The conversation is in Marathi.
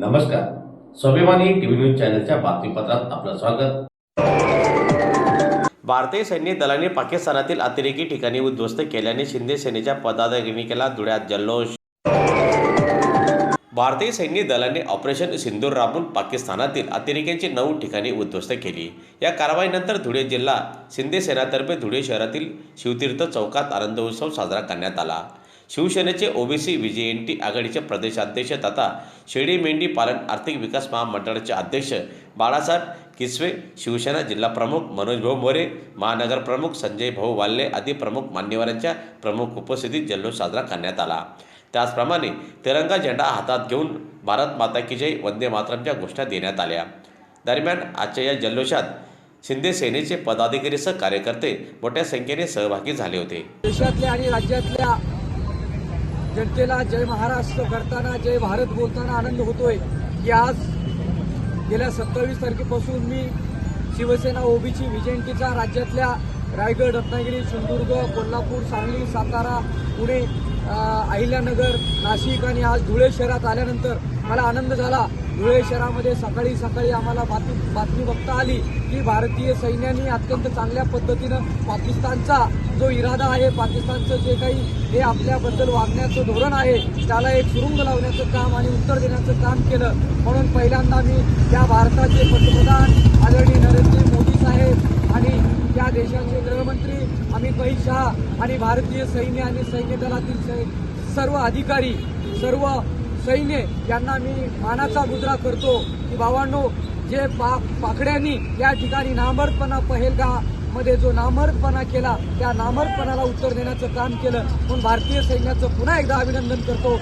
नमस्कार. स्वाभिमानी टीव्ही न्यूज चॅनलच्या बातमीपत्रात आपलं स्वागत. भारतीय सैन्य दलाने पाकिस्तानातील अतिरेकी ठिकाणी उद्ध्वस्त केल्याने शिंदे सेनेच्या पदाधिकाऱ्यांनी धुळ्यात जल्लोष. भारतीय सैन्य दलाने ऑपरेशन सिंदूर राबून पाकिस्तानातील अतिरेक्यांची नऊ ठिकाणी उद्ध्वस्त केली. या कारवाईनंतर धुळे जिल्हा शिंदे सेनातर्फे धुळे शहरातील शिवतीर्थ चौकात आनंद उत्सव साजरा करण्यात आला. शिवसेनेचे ओबीसी व्हीजेएनटी आघाडीचे प्रदेशाध्यक्ष तथा शेळी मेंढी पालन आर्थिक विकास महामंडळाचे अध्यक्ष बाळासाहेब किसवे शिवसेना जिल्हा प्रमुख मनोज भाऊ मोरे महानगर प्रमुख संजय भाऊ वाल्ले आदी प्रमुख मान्यवरांच्या प्रमुख उपस्थितीत जल्लोष साजरा करण्यात आला. त्याचप्रमाणे तिरंगा झेंडा हातात घेऊन भारत माता की जय वंदे मातरमच्या घोषणा देण्यात आल्या. दरम्यान आजच्या या जल्लोषात शिंदे सेनेचे पदाधिकारीसह कार्यकर्ते मोठ्या संख्येने सहभागी झाले होते. देशातल्या आणि राज्यातल्या जनतेला जय महाराष्ट्र करताना जय भारत बोलताना आनंद होतोय. की आज गेल्या सत्तावीस तारखेपासून मी शिवसेना ओबीसी विजयंतीचा राज्यातल्या रायगड रत्नागिरी सिंधुदुर्ग कोल्हापूर सांगली सातारा पुणे अहिल्यानगर नाशिक आणि आज धुळे शहरात आल्यानंतर मला आनंद झाला. धुळे शहरामध्ये सकाळी सकाळी आम्हाला बातमी बातमी बघता आली की भारतीय सैन्याने अत्यंत चांगल्या पद्धतीनं पाकिस्तानचा जो इरादा आहे पाकिस्तानचं जे काही हे आपल्याबद्दल वागण्याचं धोरण आहे त्याला एक सुरुंग लावण्याचं काम आणि उत्तर देण्याचं काम केलं. म्हणून पहिल्यांदा मी त्या भारताचे पंतप्रधान आदरणीय नरेंद्र मोदी साहेब आणि त्या देशाचे गृहमंत्री अमित भाई शहा आणि भारतीय सैन्य आणि सैन्य दलातील सै- सर्व अधिकारी सर्व सैन्य यांना मी मानाचा मुद्रा करतो. की भावांनो जे पा पाकड्यांनी या ठिकाणी नामर्दपणा पहेलगा मध्ये जो नामर्दपणा केला त्या नामर्दपणाला उत्तर देण्याचं काम केलं. म्हणून भारतीय सैन्याचं पुन्हा एकदा अभिनंदन करतो.